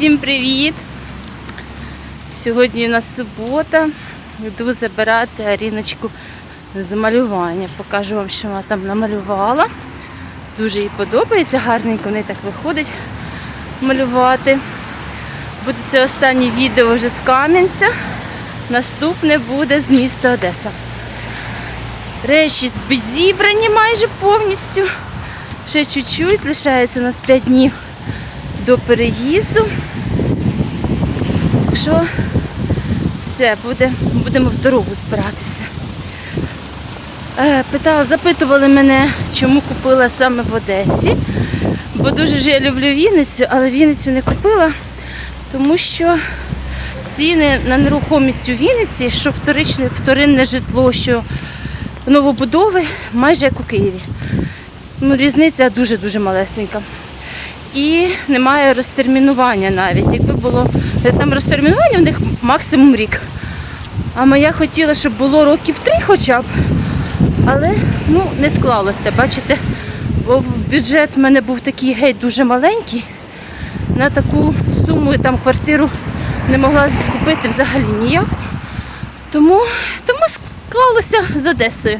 Всім привіт! Сьогодні у нас субота. Йду забирати Аріночку з малювання. Покажу вам, що вона там намалювала. Дуже їй подобається, гарненько в неї так виходить малювати. Буде це останнє відео вже з Кам'янця. Наступне буде з міста Одеса. Речі зібрані майже повністю. Ще чуть-чуть, лишається у нас 5 днів до переїзду. Так що все, буде, будемо в дорогу збиратися. Е, Питали, запитували мене, чому купила саме в Одесі. Бо дуже ж я люблю Вінницю, але Вінницю не купила, тому що ціни на нерухомість у Вінниці, що вторичне, вторинне житло, що новобудови, майже як у Києві. Ну, різниця дуже-дуже малесенька. І немає розтермінування навіть. Якби було там розтермінування, у них максимум рік. А моя хотіла, щоб було років три хоча б. Але ну, не склалося. Бачите, бо бюджет в мене був такий геть дуже маленький. На таку суму там квартиру не могла купити взагалі ніяк. Тому, тому склалося з Одесою.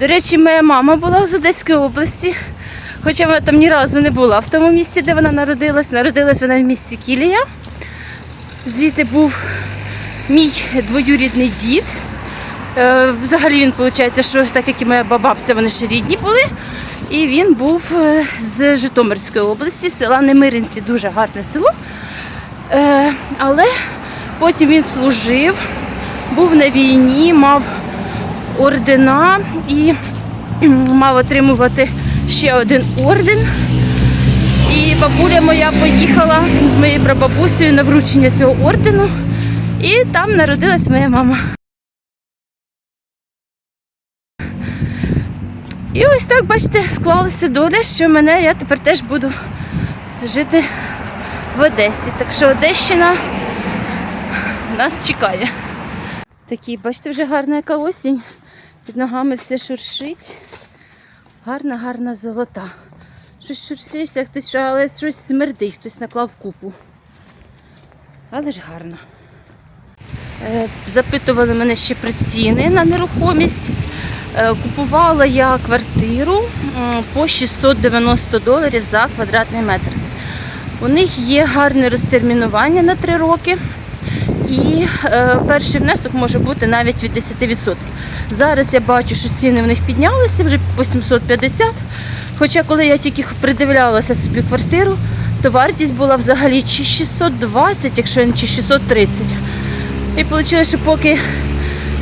До речі, моя мама була з Одеської області, хоча вона там ні разу не була в тому місці, де вона народилась. Народилась вона в місті Кілія. Звідти був мій двоюрідний дід. Е, Взагалі він виходить, що так як і моя бабця, вони ще рідні були. І він був е, з Житомирської області, села Немиринці, дуже гарне село. Е, Але потім він служив, був на війні, мав ордена і мав отримувати ще один орден. Бабуля моя поїхала з моєю прабабусею на вручення цього ордену. І там народилась моя мама. І ось так, бачите, склалася доля, що мене я тепер теж буду жити в Одесі. Так що Одещина нас чекає. Такий, бачите, вже гарна яка осінь. Під ногами все шуршить. Гарна, гарна золота. Щось шуршить, хтось, але щось смердить, хтось наклав купу. Але ж гарно. Е, Запитували мене ще про ціни на нерухомість. Е, Купувала я квартиру по 690 доларів за квадратний метр. У них є гарне розтермінування на 3 роки. І е, перший внесок може бути навіть від 10%. Зараз я бачу, що ціни в них піднялися вже по 750. Хоча коли я тільки придивлялася собі квартиру, то вартість була взагалі чи 620, якщо не чи 630. І вийшло, що поки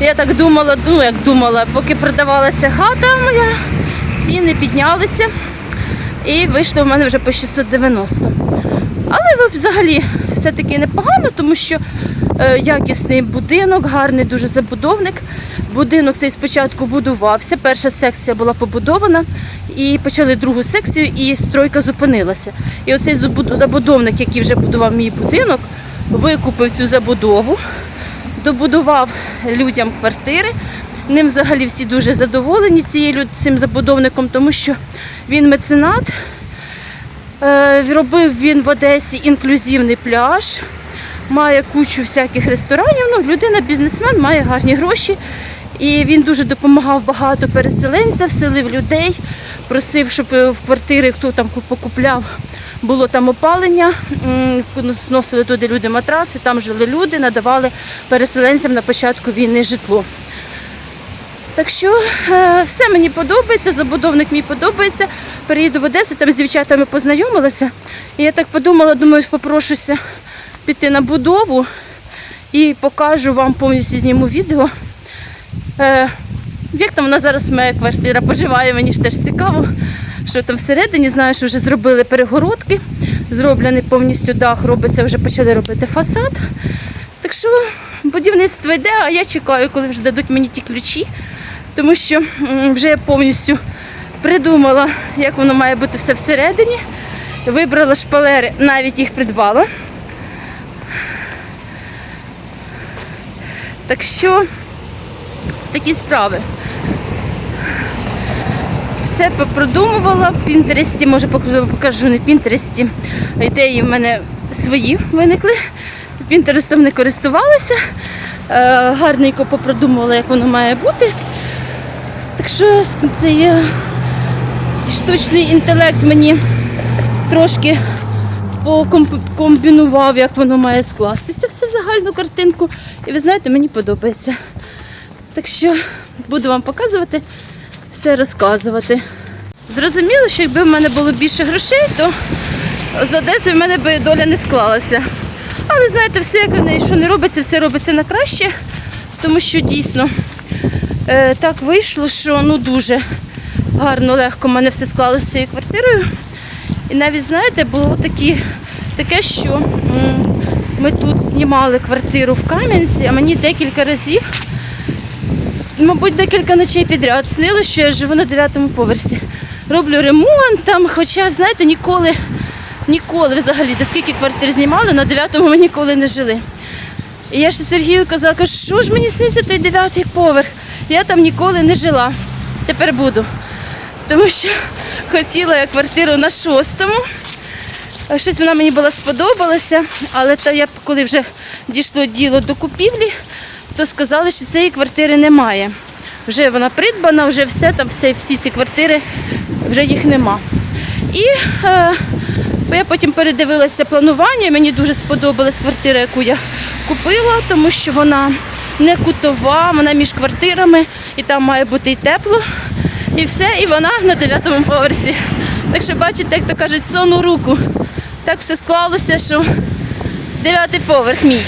я так думала, ну як думала, поки продавалася хата моя, ціни піднялися і вийшло в мене вже по 690. Але взагалі все-таки непогано, тому що е, якісний будинок, гарний дуже забудовник. Будинок цей спочатку будувався. Перша секція була побудована, і почали другу секцію, і стройка зупинилася. І оцей забудовник, який вже будував мій будинок, викупив цю забудову, добудував людям квартири. Ним взагалі всі дуже задоволені цією цим забудовником, тому що він меценат. Е, Робив він в Одесі інклюзивний пляж, має кучу всяких ресторанів. Ну, людина бізнесмен, має гарні гроші. І він дуже допомагав багато переселенцям, селив людей, просив, щоб е, в квартири, хто там ку- покупляв, було там опалення, М, зносили туди люди матраси, там жили люди, надавали переселенцям на початку війни житло. Так що е, все мені подобається, забудовник мій подобається. Переїду в Одесу, там з дівчатами познайомилася. І я так подумала, думаю, попрошуся піти на будову і покажу вам повністю зніму відео. Е, як там вона зараз моя квартира поживає, мені ж теж цікаво. Що там всередині, знаю, що вже зробили перегородки, зроблений повністю дах, робиться, вже почали робити фасад. Так що будівництво йде, а я чекаю, коли вже дадуть мені ті ключі, тому що вже я повністю придумала, як воно має бути все всередині. Вибрала шпалери, навіть їх придбала. Так що такі справи. Все продумувала в Пінтересті, може покажу покажу не в Пінтересті. Ідеї в мене свої виникли. Пінтерестом не користувалася. Е, гарненько попродумувала, як воно має бути. Так що це є штучний інтелект мені трошки покомбінував, як воно має скластися все в загальну картинку. І ви знаєте, мені подобається. Так що буду вам показувати, все розказувати. Зрозуміло, що якби в мене було більше грошей, то з Одесою в мене би доля не склалася. Але знаєте, все, як що не робиться, все робиться на краще, тому що дійсно е, так вийшло, що ну дуже гарно, легко в мене все склалося з цією квартирою. І навіть, знаєте, було такі, таке, що ми тут знімали квартиру в Кам'янці, а мені декілька разів, мабуть, декілька ночей підряд снило, що я живу на 9-му поверсі. Роблю ремонт там, хоча, знаєте, ніколи, ніколи взагалі, де скільки квартир знімали, на 9-му ми ніколи не жили. І я ще Сергію казала, кажу, що ж мені сниться той дев'ятий поверх? Я там ніколи не жила. Тепер буду. Тому що хотіла я квартиру на шостому. Щось вона мені була сподобалася, але то я коли вже дійшло діло до купівлі, то сказали, що цієї квартири немає. Вже вона придбана, вже все там, всі, всі ці квартири, вже їх нема. І е, я потім передивилася планування, мені дуже сподобалась квартира, яку я купила, тому що вона не кутова, вона між квартирами, і там має бути і тепло, і все, і вона на 9 поверсі. Так що бачите, як то кажуть, сон у руку. Так все склалося, що дев'ятий поверх мій.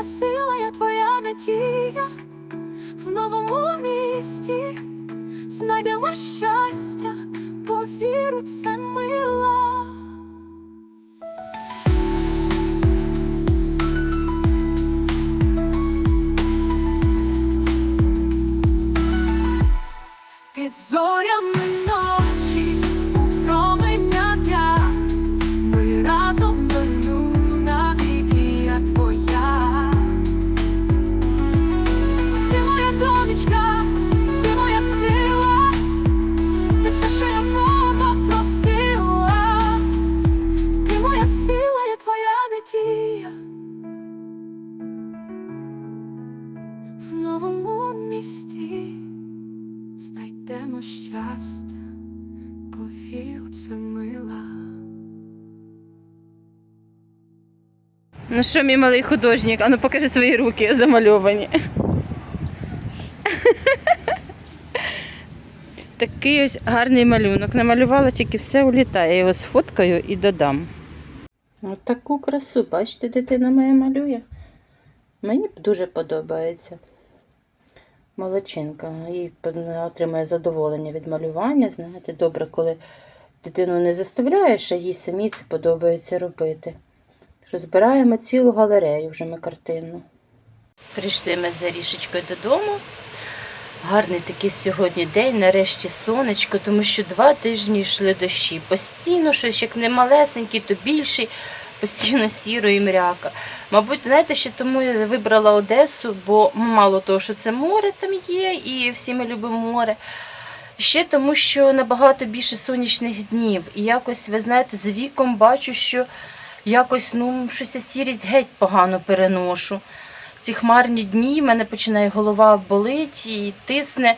Моя сила, я твоя надія в новому місті знайдемо щастя, повіру, це мила. Ну що, мій малий художник, а ну покажи свої руки замальовані. Такий ось гарний малюнок. Намалювала тільки все улітає. Я його сфоткаю і додам. Ось таку красу, бачите, дитина моя малює. Мені дуже подобається. Молодчинка. Їй отримує задоволення від малювання. Знаєте, добре, коли дитину не заставляєш, а їй самі це подобається робити. Що збираємо цілу галерею вже ми картинну. Прийшли ми за рішечкою додому. Гарний такий сьогодні день, нарешті сонечко, тому що два тижні йшли дощі. Постійно щось як не малесенький, то більший, постійно сіро і мряка. Мабуть, знаєте, що тому я вибрала Одесу, бо мало того, що це море там є, і всі ми любимо море. Ще тому, що набагато більше сонячних днів. І якось, ви знаєте, з віком бачу, що якось ну, щось я сірість геть погано переношу. Ці хмарні дні в мене починає голова болить і тисне.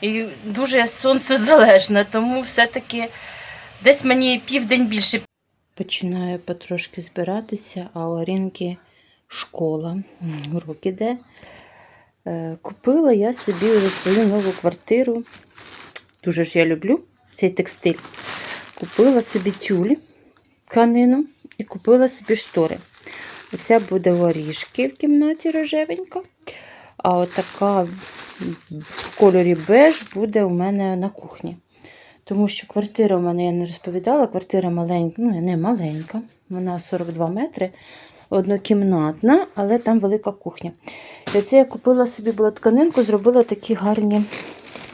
І дуже я сонцезалежна, тому все-таки десь мені південь більше. Починаю потрошки збиратися, а у Арінки школа, урок іде. Е, Купила я собі вже свою нову квартиру. Дуже ж я люблю цей текстиль. Купила собі тюль, тканину і купила собі штори. Оця буде воріжки в кімнаті рожевенька. А отака в кольорі беж буде у мене на кухні. Тому що квартира у мене, я не розповідала, квартира маленька, ну не маленька, вона 42 метри, однокімнатна, але там велика кухня. І оце я купила собі була тканинку, зробила такі гарні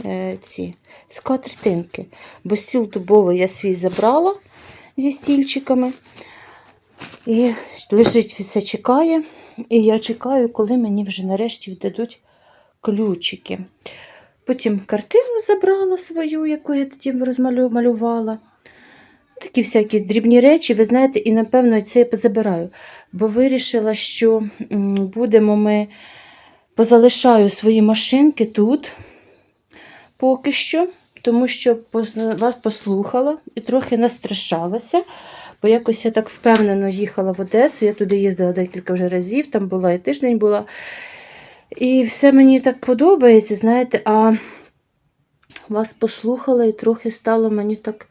е, ці скатертинки. Бо стіл дубовий я свій забрала зі стільчиками. І лежить все чекає. І я чекаю, коли мені вже нарешті віддадуть ключики. Потім картину забрала свою, яку я тоді розмалювала. Такі всякі дрібні речі, ви знаєте, і напевно це я позабираю. Бо вирішила, що будемо ми позалишаю свої машинки тут поки що, тому що вас послухала і трохи настрашалася. Бо якось я так впевнено їхала в Одесу. Я туди їздила декілька вже разів, там була і тиждень була. І все мені так подобається, знаєте, а вас послухала і трохи стало мені так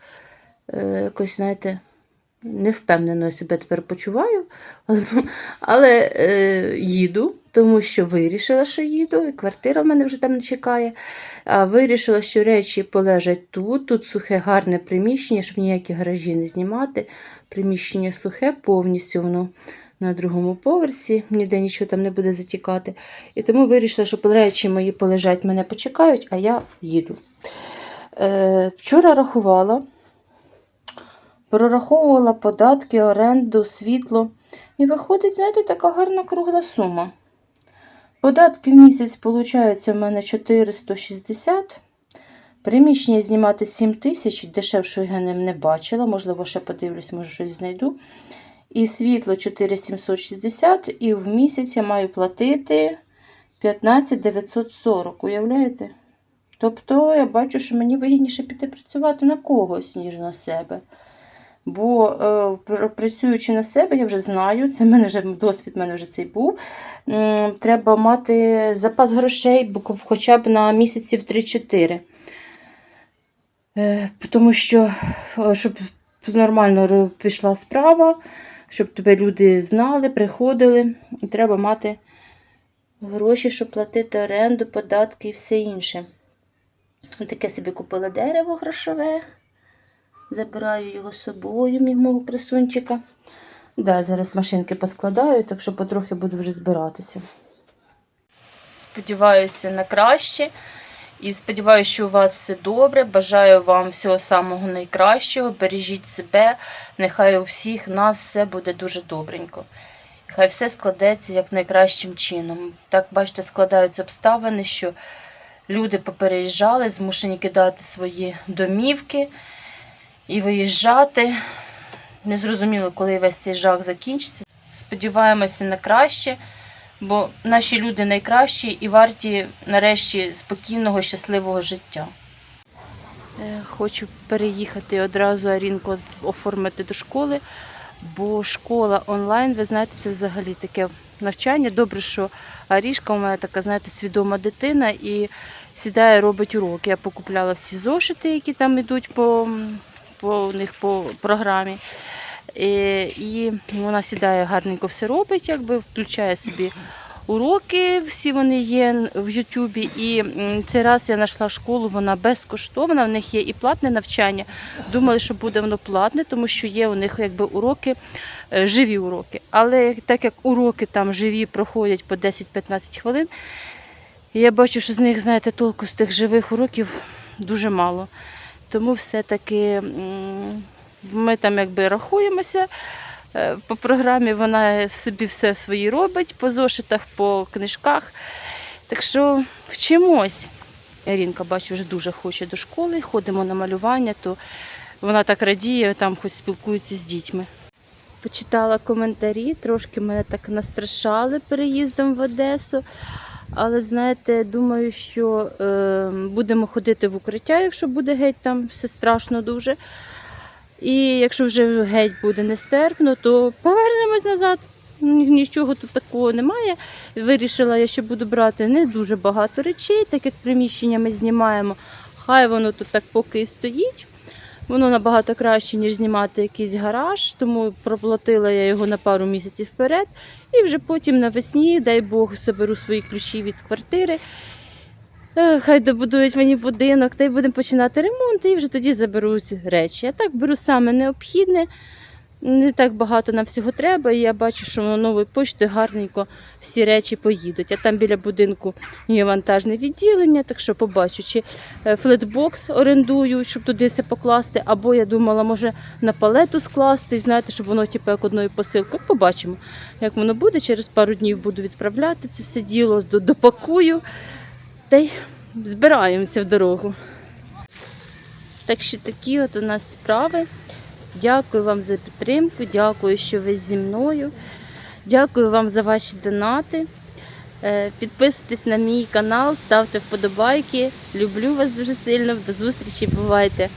е, якось, знаєте, невпевнено себе тепер почуваю, але, але е, їду, тому що вирішила, що їду, і квартира в мене вже там не чекає. А вирішила, що речі полежать тут. Тут сухе, гарне приміщення, щоб ніякі гаражі не знімати. Приміщення сухе, повністю воно на другому поверсі, ніде нічого там не буде затікати. І тому вирішила, що речі мої полежать, мене почекають, а я їду. Е, вчора рахувала, прораховувала податки, оренду, світло. І виходить, знаєте, така гарна кругла сума. Податки в місяць, виходить, у мене 460. Приміщення знімати 7 тисяч, дешевшого я не бачила, можливо, ще подивлюсь, може щось знайду. І світло 4760, і в місяць я маю платити 15 940, уявляєте? Тобто я бачу, що мені вигідніше піти працювати на когось, ніж на себе. Бо е, працюючи на себе, я вже знаю, це мене вже досвід мене вже цей був. М, Треба мати запас грошей хоча б на місяців 3-4. Е, Тому що, е, щоб нормально пішла справа, щоб тебе люди знали, приходили, і треба мати гроші, щоб платити оренду, податки і все інше. Таке собі купила дерево грошове. Забираю його з собою, мій мого красунчика. Да, зараз машинки поскладаю, так що потрохи буду вже збиратися. Сподіваюся на краще. І сподіваюся, що у вас все добре. Бажаю вам всього самого найкращого. Бережіть себе. Нехай у всіх нас все буде дуже добренько. Хай все складеться як найкращим чином. Так, бачите, складаються обставини, що люди попереїжджали, змушені кидати свої домівки і виїжджати. Незрозуміло, коли весь цей жах закінчиться. Сподіваємося на краще, бо наші люди найкращі і варті нарешті спокійного, щасливого життя. Е, Хочу переїхати одразу Арінку оформити до школи, бо школа онлайн, ви знаєте, це взагалі таке навчання. Добре, що Арішка у мене така, знаєте, свідома дитина і сідає, робить уроки. Я покупляла всі зошити, які там йдуть по, по них по програмі. І, і вона сідає гарненько все робить, якби включає собі уроки, всі вони є в Ютубі. І цей раз я знайшла школу, вона безкоштовна, в них є і платне навчання. Думали, що буде воно платне, тому що є у них якби уроки, е, живі уроки. Але так як уроки там живі проходять по 10-15 хвилин, я бачу, що з них, знаєте, толку з тих живих уроків дуже мало. Тому все-таки ми там якби рахуємося. Е, По програмі вона собі все свої робить, по зошитах, по книжках. Так що вчимось. Ярінка, бачу, вже дуже хоче до школи, ходимо на малювання, то вона так радіє, там хоч спілкується з дітьми. Почитала коментарі, трошки мене так настрашали переїздом в Одесу. Але знаєте, думаю, що е, будемо ходити в укриття, якщо буде геть там все страшно дуже. І якщо вже геть буде нестерпно, то повернемось назад. Нічого тут такого немає. Вирішила я, що буду брати не дуже багато речей, так як приміщення ми знімаємо. Хай воно тут так поки стоїть. Воно набагато краще, ніж знімати якийсь гараж, тому проплатила я його на пару місяців вперед. І вже потім навесні, дай Бог, заберу свої ключі від квартири. е, хай добудують мені будинок, та й будемо починати ремонт, і вже тоді заберуть речі. Я так беру саме необхідне. Не так багато нам всього треба, і я бачу, що на нової пошти гарненько всі речі поїдуть. А там біля будинку є вантажне відділення, так що побачу, чи е, флетбокс орендую, щоб туди все покласти, або я думала, може на палету скласти, знаєте, щоб воно типу, як одною посилкою. Побачимо, як воно буде. Через пару днів буду відправляти це все діло, допакую та й збираємося в дорогу. Так що такі от у нас справи. Дякую вам за підтримку, дякую, що ви зі мною. Дякую вам за ваші донати. Е, Підписуйтесь на мій канал, ставте вподобайки. Люблю вас дуже сильно. До зустрічі, бувайте!